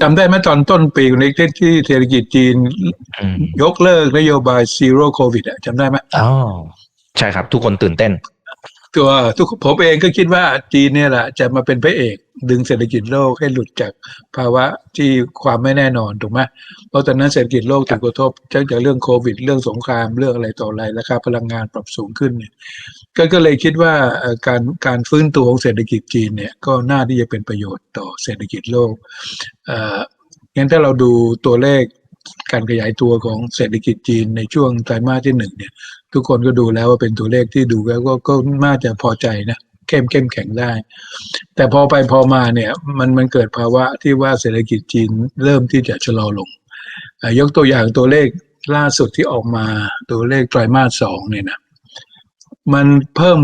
จำได้ไหมตอนต้นปีในที่ที่เศรษฐกิจจีนอืมยกเลิกนโยบายซีโร่โควิดอะจำได้ไหมอ๋อใช่ครับ ทุกคนตื่นเต้น ตัวทุกผมเองก็คิดว่าจีนเนี่ยแหละจะมาเป็นพระเอก ดึงเศรษฐกิจโลกให้หลุดจากภาวะที่ความไม่แน่นอนถูกไหมเพราะตอนนั้นเศรษฐกิจโลกถูกกระทบจากจากเรื่องโควิด เรื่องสงครามเรื่องอะไรต่ออะไรราคาพลังงานปรับสูงขึ้นเนี่ยก็ก็เลยคิดว่าการการฟื้นตัวของเศรษฐกิจจีนเนี่ยก็น่าที่จะเป็นประโยชน์ต่อเศรษฐกิจโลกเอ่องั้นถ้าเราดูตัวเลขการขยายตัวของเศรษฐกิจจีนในช่วงไตรมาสที่หนึ่งเนี่ย ทุกคนก็ดูแล้วว่าเป็นตัวเลขที่ดูแล้วก็ก็น่าจะพอใจนะเข้มเข้มแข็งได้ แต่พอไปพอมาเนี่ยมันมันเกิดภาวะที่ว่าเศรษฐกิจจีนเริ่มที่จะชะลอลง ยกตัวอย่างตัวเลขล่าสุดที่ออกมาตัวเลขไตรมาสสองเนี่ยนะมันเพิ่ม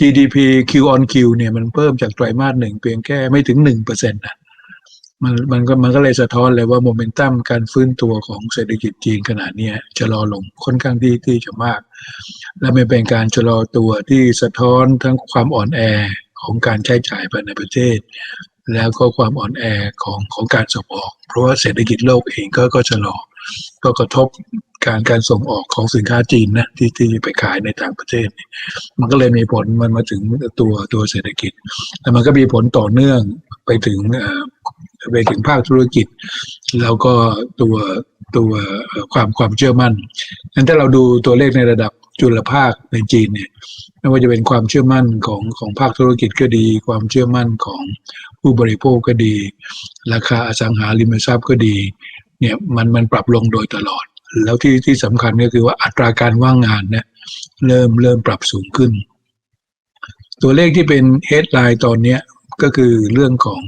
GDP Q on Q เนี่ยมันเพิ่มจากไตรมาสหนึ่งเพียงแค่ไม่ถึงหนึ่งเปอร์เซ็นต์นะ มันมันก็มันก็เลยสะท้อนเลยว่าโมเมนตัมการฟื้นตัวของเศรษฐกิจจีนขนาดนี้ยชะลอลงค่อนข้างที่ที่จะมาก และมันเป็นการชะลอตัวที่สะท้อนทั้งความอ่อนแอของการใช้จ่ายภายในประเทศ แล้วก็ความอ่อนแอของของการส่งออก เพราะว่าเศรษฐกิจโลกเองก็ก็ชะลอก็กระทบการการส่งออกของสินค้าจีนนะที่ที่ไปขายในต่างประเทศ มันก็เลยมีผลมันมาถึงตัวตัวเศรษฐกิจ แต่มันก็มีผลต่อเนื่องไปถึง ไปถึงภาคธุรกิจ แล้วก็ตัวตัวความความเชื่อมั่นงั้นถ้าเราดูตัวเลขในระดับจุลภาคในจีนเนี่ยไม่ว่าจะเป็นความเชื่อมั่นของของภาคธุรกิจก็ดี ความเชื่อมั่นของผู้บริโภคก็ดี ราคาอสังหาริมทรัพย์ก็ดีเนี่ยมันมันปรับลงโดยตลอด แล้วที่ที่สำคัญก็คือว่าอัตราการว่างงานเนี่ยเริ่มเริ่มปรับสูงขึ้น ตัวเลขที่เป็น headline ตอนเนี้ย ก็คือเรื่องของ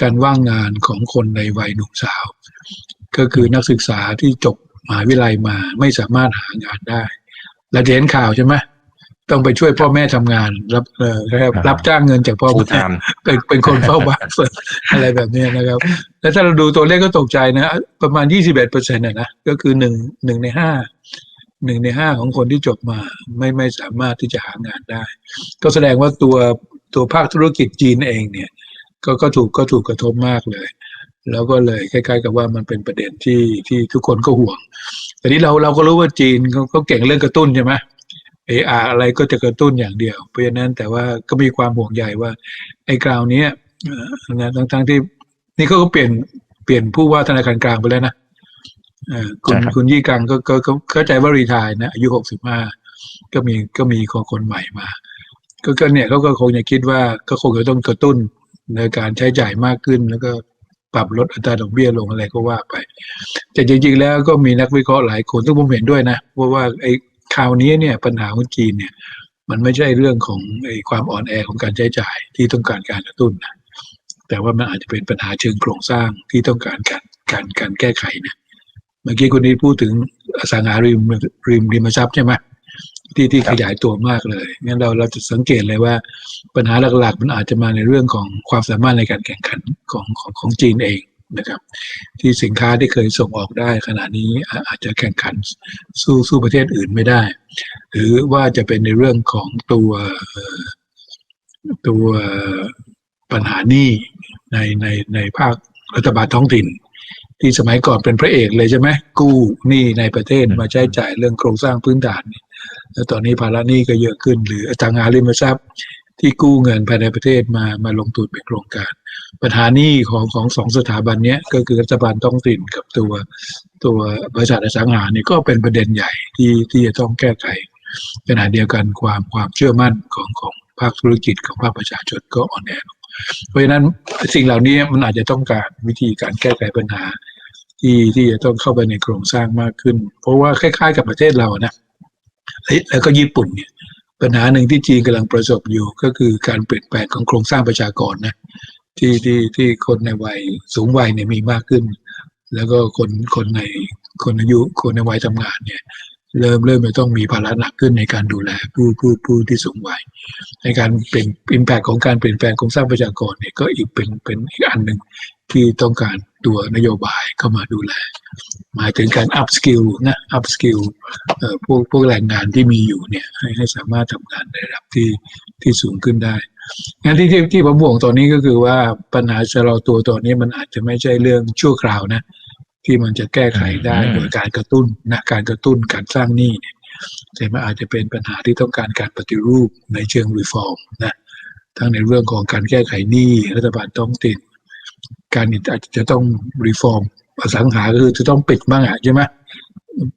การว่างงานของคนในวัยหนุ่มสาว ก็คือนักศึกษาที่จบมหาวิทยาลัยมาไม่สามารถหางานได้ และเห็นข่าวใช่ไหมต้องไปช่วยพ่อแม่ทำงาน รับเอ่อรับรับจ้างเงินจากพ่อ full แม่ time เป็นเป็นคนเฝ้าบ้านอะไรแบบเนี้ยนะครับ แล้วถ้าเราดูตัวเลขก็ตกใจนะ ประมาณ21เปอร์เซ็นต์นะก็คือหนึ่งหนึ่งในห้าหนึ่งในห้าของคนที่จบมาไม่ไม่สามารถที่จะหางานได้ ก็แสดงว่าตัว ตัวภาคธุรกิจจีนเองเนี่ยก็ก็ถูกก็ถูกกระทบมากเลย แล้วก็เลยคล้ายๆ กับว่ามันเป็นประเด็นที่ที่ทุกคนก็ห่วงแต่นี้เราเราก็รู้ว่าจีนเขาเขาเก่งเรื่องกระตุ้นใช่ไหมเอออะไรก็จะกระตุ้นอย่างเดียว เพราะฉะนั้นแต่ว่าก็มีความห่วงใยว่าไอ้กราวเนี้ยเอ่อนะทั้งทั้งที่นี่เขาก็เปลี่ยนเปลี่ยนผู้ว่าธนาคารกลางไปแล้วนะเอ่อคุณใช่ครับคุณยี่กังก็ก็ก็เข้าใจว่ารีทายนะอายุหกสิบห้าก็มีก็มีคนคนใหม่มา ก็ก็เนี่ยเขาก็คงจะคิดว่าก็คงจะต้องกระตุ้นในการใช้จ่ายมากขึ้น แล้วก็ปรับลดอัตราดอกเบี้ยลงอะไรก็ว่าไป แต่จริง ๆ แล้วก็มีนักวิเคราะห์หลายคนที่ผมเห็นด้วยนะเพราะว่าไอ้คราวนี้เนี่ยปัญหาของจีนเนี่ย มันไม่ใช่เรื่องของไอ้ความอ่อนแอของการใช้จ่ายที่ต้องการการกระตุ้นนะแต่ว่ามันอาจจะเป็นปัญหาเชิงโครงสร้างที่ต้องการการการการแก้ไขนะเมื่อกี้คุณนี้พูดถึงอสังหาริมริมริมทรัพย์ใช่ไหม ที่ที่ครัขบยายตัวมากเลยงั้นเราเราจะสังเกตเลยว่าปัญหาหลักๆ มันอาจจะมาในเรื่องของความสามารถในการแข่งขันของของของจีนเองนะครับ ที่สินค้าที่เคยส่งออกได้ ขณะนี้อาอาจจะแข่งขันสู้สู้ประเทศอื่นไม่ได้ หรือว่าจะเป็นในเรื่องของตัวเอ่อตัวปัญหาหนี้ในในในภาครัฐบาลท้องถิ่น ที่สมัยก่อนเป็นพระเอกเลยใช่ไหมกู้หนี้ในประเทศอืมมาใช้จ่ายเรื่องโครงสร้างพื้นฐานเนี่ย แล้วตอนนี้ภาระหนี้ก็เยอะขึ้น หรืออสังหาริมทรัพย์ที่กู้เงินภายในประเทศมามาลงทุนเป็นโครงการ ปัญหานี้ของของสองสถาบันเนี้ยก็คือรัฐบาลท้องถิ่นกับตัวตัวบริษัทอสังหานี่ก็เป็นประเด็นใหญ่ที่ที่จะต้องแก้ไขขณะเดียวกันความความเชื่อมั่นของของภาคธุรกิจของภาคประชาชนก็อ่อนแอลงเพราะฉะนั้นสิ่งเหล่านี้มันอาจจะต้องการวิธีการแก้ไขปัญหาที่ที่จะต้องเข้าไปในโครงสร้างมากขึ้น เพราะว่าคล้ายๆ กับประเทศเรานะ แล้วก็ญี่ปุ่นเนี่ยปัญหาหนึ่งที่จีนกำลังประสบอยู่ก็คือการเปลี่ยนแปลงของโครงสร้างประชากรนะที่ที่ที่คนในวัยสูงวัยเนี่ยมีมากขึ้น แล้วก็คนคนในคนอายุคนในวัยทำงานเนี่ยเริ่มเริ่มจะต้องมีภาระหนักขึ้นในการดูแลผู้ผู้ผู้ที่สูงวัยในการเปลี่ยนอิมแพคของการเปลี่ยนแปลงโครงสร้างประชากรเนี่ยก็อีกเป็นเป็นอีกอันหนึ่ง ที่ต้องการตัวนโยบายเข้ามาดูแล หมายถึงการอัพสกิลนะอัพสกิลเอ่อพวกพวกแรงงานที่มีอยู่เนี่ยให้ให้สามารถทำงานในระดับที่ที่สูงขึ้นได้งั้นที่ที่ที่ผมห่วงตอนนี้ก็คือว่าปัญหาชะลอตัวตอนนี้มันอาจจะไม่ใช่เรื่องชั่วคราวนะ ที่มันจะแก้ไขได้อืมโดยการกระตุ้นนะการกระตุ้นการสร้างหนี้เนี่ยแต่มันอาจจะเป็นปัญหาที่ต้องการการปฏิรูปในเชิงรีฟอร์มนะทั้งในเรื่องของการแก้ไขหนี้รัฐบาลต้องติด การอาจจะต้องรีฟอร์มอสังหาก็คือจะต้องปิดบ้างอะใช่ไหม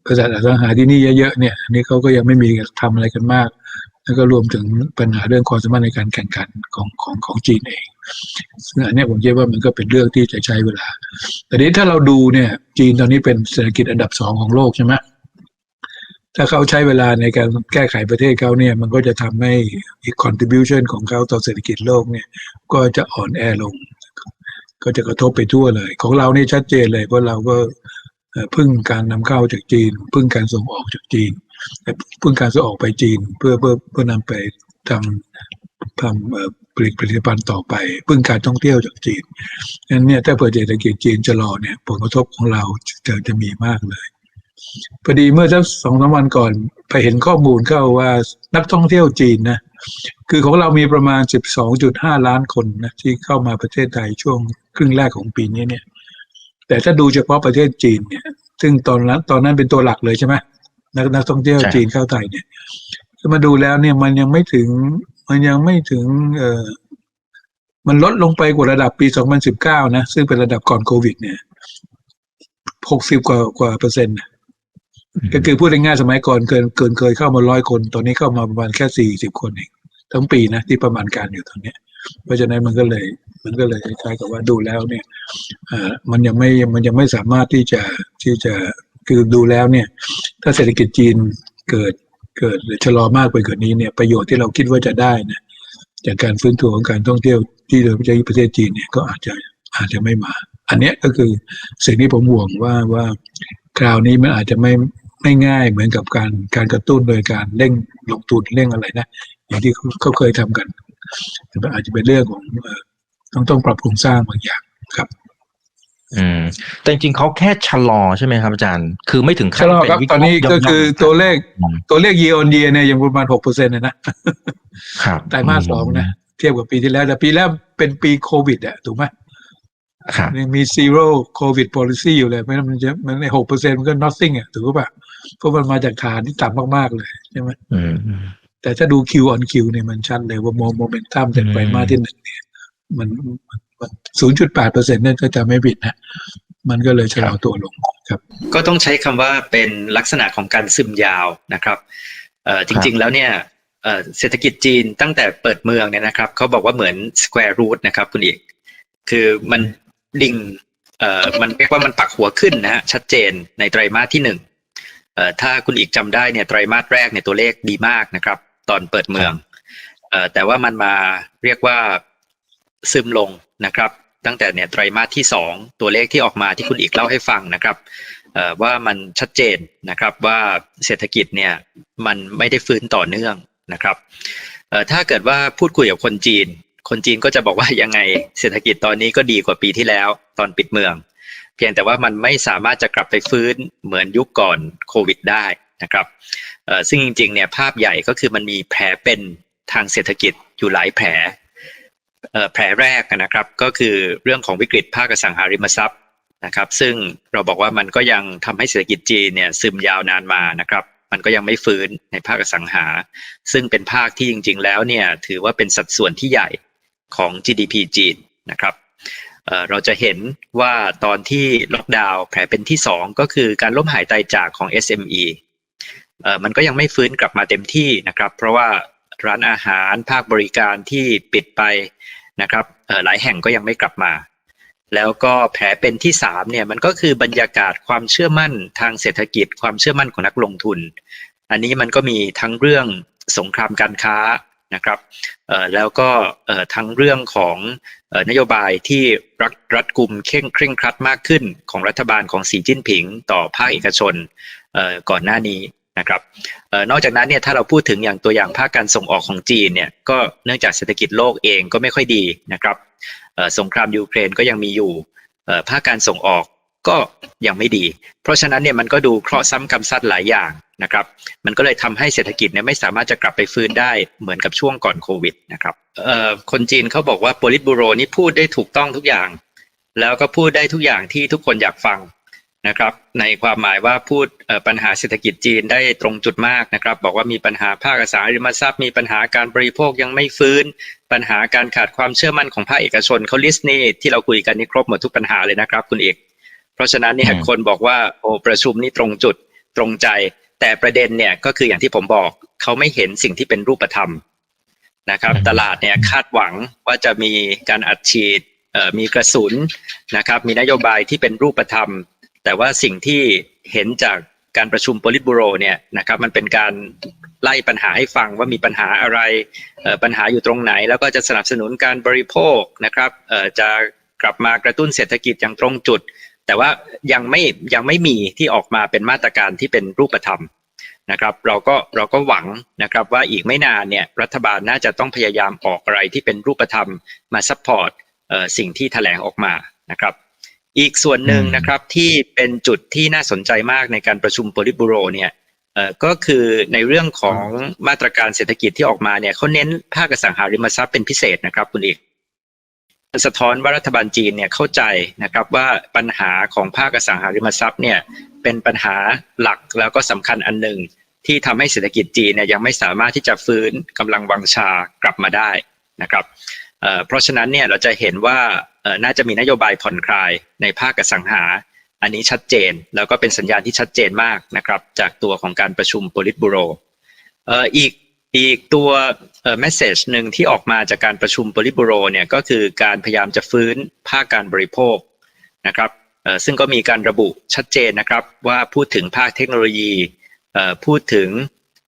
บริษัทอสังหาที่นี่เยอะๆเนี่ยอันนี้เขาก็ยังไม่มีทำอะไรกันมาก แล้วก็รวมถึงปัญหาเรื่องความสามารถในการแข่งขันของของของจีนเองซึ่งอันนี้ผมคิดว่ามันก็เป็นเรื่องที่จะใช้เวลา แต่นี้ถ้าเราดูเนี่ย จีนตอนนี้เป็นเศรษฐกิจอันดับสองของโลกใช่ไหมถ้าเขาใช้เวลาในการแก้ไขประเทศเขาเนี่ย มันก็จะทำให้ contribution ของเขาต่อเศรษฐกิจโลกเนี่ย ก็จะอ่อนแอลง ก็จะกระทบไปทั่วเลย ของเรานี่ชัดเจนเลยเพราะเราก็พึ่งการนำเข้าจากจีน พึ่งการส่งออกจากจีนพึ่งการส่งออกไปจีน เพื่อเพื่อเพื่อนำไปทำทำผลิตผลิตภัณฑ์ต่อไป พึ่งการท่องเที่ยวจากจีนนั้นเนี่ยถ้าเปิดเศรษฐกิจจีนจะรอเนี่ยผลกระทบของเราจะจะมีมากเลยพอดีเมื่อสักสองสามวันก่อนไปเห็นข้อมูลเข้าว่านักท่องเที่ยวจีนนะคือของเรามีประมาณ 12.5 ล้านคนนะที่เข้ามาประเทศไทยช่วง ครึ่งแรกของปีนี้เนี่ย แต่ถ้าดูเฉพาะประเทศจีนเนี่ย ซึ่งตอนนั้น ตอนนั้นเป็นตัวหลักเลยใช่ไหมนักนักท่องเที่ยวใช่จีนเข้าไทยเนี่ยถ้ามาดูแล้วเนี่ยมันยังไม่ถึง มันยังไม่ถึง เอ่อมันลดลงไปกว่าระดับปี 2019 นะ ซึ่งเป็นระดับก่อนโควิด เนี่ย 60 กว่ากว่าเปอร์เซ็นต์นะก็คือพูดง่ายๆสมัยก่อนเกินเกินเคยเข้ามาร้อยคน ตอนนี้เข้ามาประมาณแค่สี่สิบคนเอง ทั้งปีนะที่ประมาณการอยู่ตอนเนี้ย เพราะฉะนั้นมันก็เลย มันก็เลยคล้ายกับว่าดูแล้วเนี่ยอ่อมันยังไม่มันยังไม่สามารถที่จะที่จะคือดูแล้วเนี่ย ถ้าเศรษฐกิจจีนเกิดเกิดหรือชะลอมากไปกว่านี้เนี่ยประโยชน์ที่เราคิดว่าจะได้นะจากการฟื้นตัวของการท่องเที่ยวที่โดยเฉพาะประเทศจีนเนี่ยก็อาจจะอาจจะไม่มา อันนี้ก็คือสิ่งที่ผมห่วงว่าว่าคราวนี้มันอาจจะไม่ไม่ง่ายเหมือนกับการการกระตุ้นโดยการเร่งลงทุนเร่งอะไรนะอย่างที่เขาเขาเคยทำกัน แต่มันอาจจะเป็นเรื่องของเอ่อต้องต้องปรับโครงสร้างบางอย่างครับ อืม แต่จริงๆเขาแค่ชะลอใช่ไหมครับอาจารย์ คือไม่ถึงขั้ชะลอเป็ครับวิตอนนี้ย่ก็มๆคือตัวเลขอืมตัวเลข year on year เนี่ยยังประมาณหกเปอร์เซ็นต์นะครับไตรมาสสองนะเทียบกับปีที่แล้ว แต่ปีแล้วเป็นปีโควิดอะถูกไหมครับยังมี zero covid policy อยู่เลยเพราะฉะนั้นมันจะมันหกเปอร์เซ็นต์มันก็ nothing อะถูกป่ะเพราะมันมาจากฐานที่ต่ำมาก ๆ เลยใช่ไหมอืม แต่ถ้าดู Q on Q เนี่ยมันชัดเลยว่าโมโมเมนตัมจากอืมไตรมาสที่หนึ่งเนี่ยมันศูนย์จุดแปดเปอร์เซ็นต์นั่นก็จะไม่ผิดนะ มันก็เลยชะลอตัวลงครับ ก็ต้องใช้คำว่าเป็นลักษณะของการซึมยาวนะครับเอ่อจริง ๆ แล้วเนี่ยเอ่อเศรษฐกิจจีนตั้งแต่เปิดเมืองเนี่ยนะครับเขาบอกว่าเหมือน square root นะครับคุณอีกคือมันดิ่งเอ่อมันเรียกว่ามันปักหัวขึ้นนะฮะชัดเจนในไตรมาสที่หนึ่งเอ่อถ้าคุณอีกจำได้เนี่ยไตรมาสแรกเนี่ยตัวเลขดีมากนะครับ ตอนเปิดเมืองเอ่อแต่ว่ามันมาเรียกว่าซึมลงนะครับ ตั้งแต่เนี่ยไตรมาสที่สองตัวเลขที่ออกมาที่คุณอีกเล่าให้ฟังนะครับเอ่อว่ามันชัดเจนนะครับว่าเศรษฐกิจเนี่ยมันไม่ได้ฟื้นต่อเนื่องนะครับเอ่อถ้าเกิดว่าพูดคุยกับคนจีน คนจีนก็จะบอกว่ายังไงเศรษฐกิจตอนนี้ก็ดีกว่าปีที่แล้วตอนปิดเมือง เพียงแต่ว่ามันไม่สามารถจะกลับไปฟื้นเหมือนยุคก่อนโควิดได้นะครับเอ่อ ซึ่งจริงๆเนี่ยภาพใหญ่ก็คือมันมีแผลเป็นทางเศรษฐกิจอยู่หลายแผลแผลแรกนะครับก็คือเรื่องของวิกฤตภาคอสังหาริมทรัพย์นะครับ ซึ่งเราบอกว่ามันก็ยังทำให้เศรษฐกิจจีนเนี่ยซึมยาวนานมานะครับ มันก็ยังไม่ฟื้นในภาคอสังหา ซึ่งเป็นภาคที่จริง ๆ แล้วเนี่ยถือว่าเป็นสัดส่วนที่ใหญ่ของ GDP จีนนะครับเราจะเห็นว่าตอนที่ล็อกดาวน์แผลเป็นที่ 2 ก็คือการล้มหายตายจากของ SME เอ่อ มันก็ยังไม่ฟื้นกลับมาเต็มที่นะครับ เพราะว่าร้านอาหารภาคบริการที่ปิดไปนะครับหลายแห่งก็ยังไม่กลับมา แล้วก็แผลเป็นที่สามเนี่ยมันก็คือบรรยากาศความเชื่อมั่นทางเศรษฐกิจ ความเชื่อมั่นของนักลงทุน อันนี้มันก็มีทั้งเรื่องสงครามการค้านะครับแล้วก็ทั้งเรื่องของนโยบายที่รัดรัดกุมเข่งเคร่งครัดมากขึ้นของรัฐบาลของสีจิ้นผิง ต่อภาคเอกชนก่อนหน้านี้ นะครับออนอกจากนั้นเนี่ยถ้าเราพูดถึงอย่างตัวอย่างภาคการส่งออกของจีนเนี่ยก็เนื่องจากเศรษฐกิจโลกเองก็ไม่ค่อยดีนะครับสงครามยูเครนก็ยังมีอยู่ภาคการส่งออกก็ยังไม่ดี เพราะฉะนั้นเนี่ยมันก็ดูเคราะห์ซ้ำกรรมซัดหลายอย่างนะครับ มันก็เลยทำให้เศรษฐกิจเนี่ยไม่สามารถจะกลับไปฟื้นได้เหมือนกับช่วงก่อนโควิดนะครับคนจีนเขาบอกว่าโพลิตบูโรนี่พูดได้ถูกต้องทุกอย่าง แล้วก็พูดได้ทุกอย่างที่ทุกคนอยากฟัง นะครับในความหมายว่าพูดเอ่อปัญหาเศรษฐกิจจีนได้ตรงจุดมากนะครับ บอกว่ามีปัญหาภาคอสังหาริมทรัพย์มีปัญหาการบริโภคยังไม่ฟื้น ปัญหาการขาดความเชื่อมั่นของภาคเอกชนเขาลิสต์นี่ที่เราคุยกันนี่ครบหมดทุกปัญหาเลยนะครับ คุณเอกเพราะฉะนั้นเนี่ยอืมคนบอกว่าโอ้ประชุมนี่ตรงจุดตรงใจ แต่ประเด็นเนี่ยก็คืออย่างที่ผมบอกเขาไม่เห็นสิ่งที่เป็นรูปธรรมนะครับตลาดเนี่ยคาดหวังว่าจะมีการอัดฉีดเอ่อมีกระสุนนะครับมีนโยบายที่เป็นรูปธรรม แต่ว่าสิ่งที่เห็นจากการประชุมโพลิตบูโรเนี่ยนะครับมันเป็นการไล่ปัญหาให้ฟังว่ามีปัญหาอะไรปัญหาอยู่ตรงไหน แล้วก็จะสนับสนุนการบริโภคนะครับจะกลับมากระตุ้นเศรษฐกิจอย่างตรงจุด แต่ว่ายังไม่ยังไม่มีที่ออกมาเป็นมาตรการที่เป็นรูปธรรมนะครับเราก็เราก็หวังนะครับว่าอีกไม่นานเนี่ยรัฐบาลน่าจะต้องพยายามออกอะไรที่เป็นรูปธรรมมาซัพพอร์ตสิ่งที่แถลงออกมานะครับ อีกส่วนหนึ่งอืมนะครับที่เป็นจุดที่น่าสนใจมากในการประชุมโพลิตบูโรเนี่ยเอ่อก็คือในเรื่องของมาตรการเศรษฐกิจที่ออกมาเนี่ยเขาเน้นภาคอสังหาริมทรัพย์เป็นพิเศษนะครับคุณเอกสะท้อนว่ารัฐบาลจีนเนี่ยเข้าใจนะครับว่าปัญหาของภาคอสังหาริมทรัพย์เนี่ยเป็นปัญหาหลักแล้วก็สำคัญอันหนึ่งที่ทำให้เศรษฐกิจจีนเนี่ยยังไม่สามารถที่จะฟื้นกำลังวังชากลับมาได้นะครับเอ่อเพราะฉะนั้นเนี่ยเราจะเห็นว่าเอ่อ น่าจะมีนโยบายผ่อนคลายในภาคอสังหา อันนี้ชัดเจน แล้วก็เป็นสัญญาณที่ชัดเจนมากนะครับ จากตัวของการประชุมโพลิตบูโรอีกอีกตัวเอ่อ message หนึ่งที่ออกมาจากการประชุมโพลิตบูโรเนี่ยก็คือการพยายามจะฟื้นภาคการบริโภคนะครับเอ่อซึ่งก็มีการระบุชัดเจนนะครับว่าพูดถึงภาคเทคโนโลยีเอ่อพูดถึง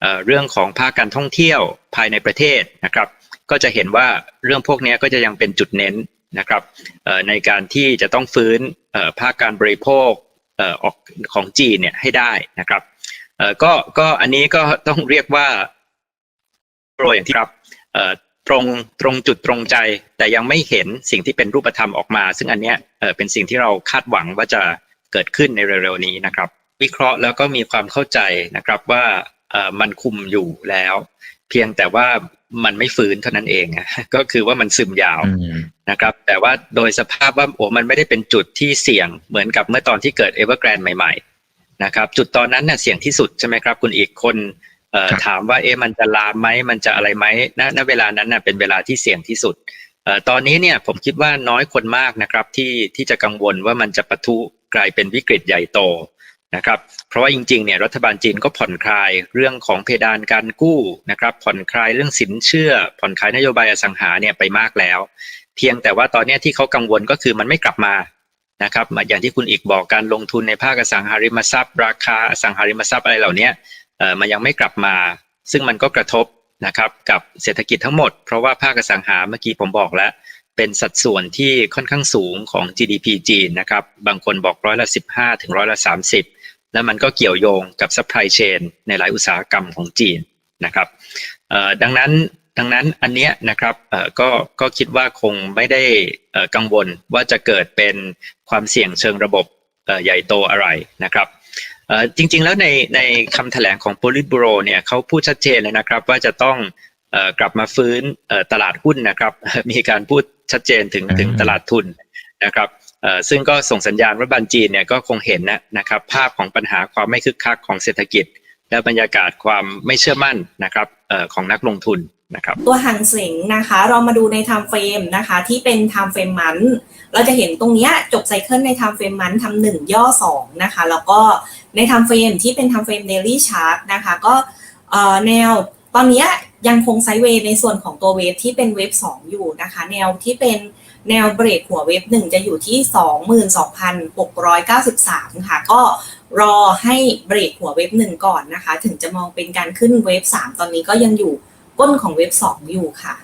เอ่อเรื่องของภาคการท่องเที่ยวภายในประเทศนะครับ ก็จะเห็นว่าเรื่องพวกนี้ก็จะยังเป็นจุดเน้น นะครับในการที่จะต้องฟื้นภาคการบริโภคออกของจีนเนี่ยให้ได้นะครับก็ก็อันนี้ก็ต้องเรียกว่าโปรอย่างที่ครับตรงตรงจุดตรงใจ แต่ยังไม่เห็นสิ่งที่เป็นรูปธรรมออกมา ซึ่งอันเนี้ยเป็นสิ่งที่เราคาดหวังว่าจะเกิดขึ้นในเร็วๆนี้นะครับ วิเคราะห์แล้วก็มีความเข้าใจนะครับว่ามันคุมอยู่แล้ว เพียงแต่ว่า มันไม่ฟื้นเท่านั้นเองก็คือว่ามันซึมยาวอืมนะครับ แต่ว่าโดยสภาพว่าโอ้มันไม่ได้เป็นจุดที่เสี่ยงเหมือนกับเมื่อตอนที่เกิดเอเวอร์แกรนใหม่ ๆ นะครับ จุดตอนนั้นน่ะเสี่ยงที่สุดใช่ไหมครับ คุณอีกคนเอ่อครับถามว่าเอ๊ะมันจะลามไหมมันจะอะไรไหมณณเวลานั้นน่ะเป็นเวลาที่เสี่ยงที่สุดเอ่อตอนนี้เนี่ยผมคิดว่าน้อยคนมากนะครับที่ที่จะกังวลว่ามันจะปะทุกลายเป็นวิกฤตใหญ่โต นะครับเพราะว่าจริงๆเนี่ยรัฐบาลจีนก็ผ่อนคลายเรื่องของเพดานการกู้นะครับผ่อนคลายเรื่องสินเชื่อ ผ่อนคลายนโยบายอสังหาเนี่ยไปมากแล้ว เพียงแต่ว่าตอนนี้ที่เขากังวลก็คือมันไม่กลับมานะครับอย่างที่คุณอีกบอกการลงทุนในภาคอสังหาริมทรัพย์ ราคาอสังหาริมทรัพย์อะไรเหล่านี้มันยังไม่กลับมา ซึ่งมันก็กระทบนะครับกับเศรษฐกิจทั้งหมด เพราะว่าภาคอสังหาเมื่อกี้ผมบอกแล้ว เป็นสัดส่วนที่ค่อนข้างสูงของ GDP จีนนะครับบางคนบอกร้อยละ 15 ถึงร้อยละ 30 แล้วมันก็เกี่ยวโยงกับ supply chain ในหลายอุตสาหกรรมของจีนนะครับดังนั้นดังนั้นอันเนี้ยนะครับก็ก็คิดว่าคงไม่ได้กังวลว่าจะเกิดเป็นความเสี่ยงเชิงระบบใหญ่โตอะไรนะครับจริงๆแล้วในในคำแถลงของ Politburo เนี่ยเขาพูดชัดเจนเลยนะครับ ว่าจะต้องกลับมาฟื้นตลาดหุ้นนะครับ มีการพูดชัดเจนถึงถึงตลาดทุนนะครับ ซึ่งก็ส่งสัญญาณว่าบันจีนเนี่ยก็คงเห็นนะนะครับภาพของปัญหาความไม่คึกคักของเศรษฐกิจ และบรรยากาศความไม่เชื่อมั่นนะครับออของนักลงทุนนะครับตัวหังเสงนะคะเรามาดูใน time frame นะคะที่เป็น time frame มันเราจะเห็นตรงเนี้ยจบไซเคิลใน time frame มันทำหนึ่งย่อสองนะคะแล้วก็ใน time frame ที่เป็น time frame daily chart นะคะก็แนวตอนเนี้ยยังคงไซเวย์ในส่วนของตัวเวฟที่เป็นเวฟสองอยู่นะคะ แนวที่เป็น แนวเบรกหัวเวฟหนึ่งจะอยู่ที่ 22,693 ค่ะ ก็รอให้เบรกหัวเวฟหนึ่งก่อนนะคะ ถึงจะมองเป็นการขึ้นเวฟสามตอนนี้ก็ยังอยู่ก้นของเว็บ 2 อยู่ค่ะ